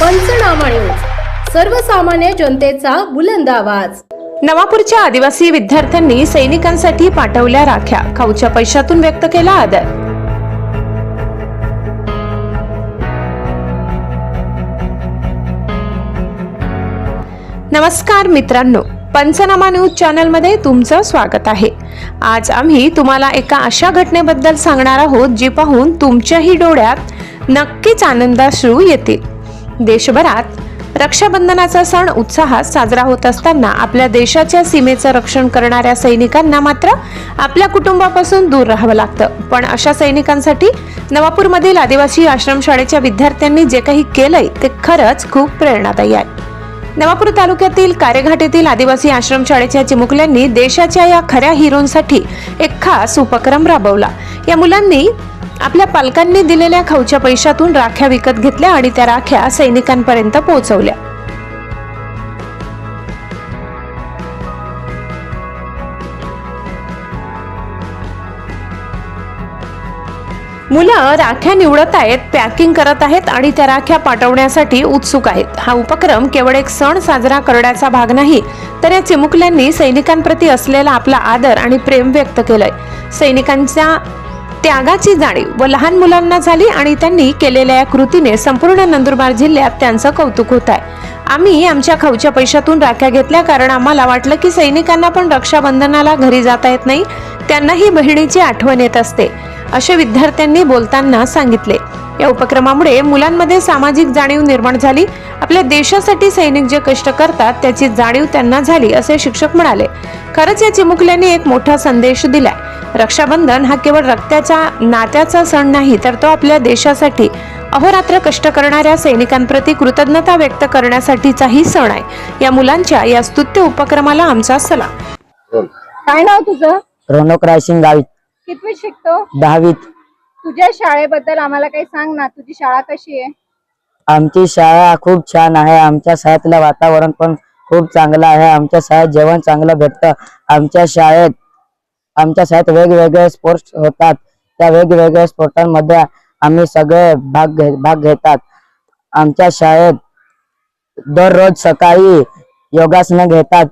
पंचनामा न्यूज. सर्वसामान्य जनतेचा बुलंद आवाज. नवापूरच्या आदिवासी विद्यार्थ्यांनी सैनिकांसाठी पाठवल्या राख्या. खाऊच्या पैशातून व्यक्त केला आदर. नमस्कार मित्रांनो. पंचनामा न्यूज चॅनलमध्ये तुमचं स्वागत आहे. आज आम्ही तुम्हाला एका अशा घटनेबद्दल सांगणार आहोत जी पाहून तुमच्याही डोळ्यात नक्कीच आनंदाश्रू येतील. देशभरात रक्षाबंधनाचा सण उत्साहात साजरा होत असताना आपल्या देशाच्या सीमेचं रक्षण करणाऱ्या सैनिकांना मात्र आपल्या कुटुंबापासून दूर राहावं लागतं. पण अशा सैनिकांसाठी नवापूरमधील आदिवासी आश्रमशाळेच्या विद्यार्थ्यांनी जे काही केलंय ते खरंच खूप प्रेरणादायी आहे. नवापूर तालुक्यातील कारेघाटीतील येथील आदिवासी आश्रमशाळेच्या चिमुकल्यांनी देशाच्या या खऱ्या हिरोंसाठी एक खास उपक्रम राबवला. या मुलांनी आपल्या पालकांनी दिलेल्या खाऊच्या पैशातून राख्या विकत घेतल्या आणि त्या राख्या सैनिकांपर्यंत पोहोचवल्या. मुलं राख्या निवडत आहेत पॅकिंग करत आहेत आणि त्या राख्या पाठवण्यासाठी उत्सुक आहेत. हा उपक्रम केवळ एक सण साजरा करण्याचा भाग नाही तर या चिमुकल्यांनी सैनिकांप्रती असलेला आपला आदर आणि प्रेम व्यक्त केलंय. सैनिकांच्या त्यागाची जाणीव व लहान मुलांना झाली आणि त्यांनी केलेल्या या कृतीने संपूर्ण नंदुरबार जिल्ह्यात त्यांचं कौतुक होत आहे. आम्ही आमच्या खाऊच्या पैशातून राख्या घेतल्या कारण आम्हाला वाटलं की सैनिकांना पण रक्षाबंधनाला घरी जाता येत नाही त्यांनाही बहिणीची आठवण येत असते असे विद्यार्थ्यांनी बोलताना सांगितले. या उपक्रमामुळे मुलांमध्ये सामाजिक जाणीव निर्माण झाली आपल्या देशासाठी सैनिक जे कष्ट करतात त्याची जाणीव त्यांना झाली असे शिक्षक म्हणाले. खरंच या चिमुकल्याने एक मोठा संदेश दिलाय. रक्षाबंधन हा केवळ रक्ताच्या नात्याचा सण नाही तर तो आपल्या देशासाठी अहोरात्र कष्ट करणाऱ्या सैनिकांप्रती कृतज्ञता व्यक्त करण्यासाठीचाही सण आहे. या मुलांच्या या स्तुत्य उपक्रमाला आमचा सलाम. काय नाव तुझं? रोनक रायसिंग गावीत कितवीत शिकतो? दहावीत. तुझ्या शाळेबद्दल आम्हाला काही सांग ना. तुझी शाळा कशी आहे? आमची शाळा खूप छान आहे. आमच्या शाळेतलं वातावरण पण खूप चांगलं आहे. आमच्या शाळेत जेवण चांगलं भेटतं. आमच्या शाळेत आमच्या शाळेत वेगवेगळे स्पोर्ट्स होतात. त्या वेगवेगळ्या स्पोर्टांमध्ये आम्ही सगळे भाग घे भाग घेतात. आमच्या शाळेत दररोज सकाळी योगासनं घेतात.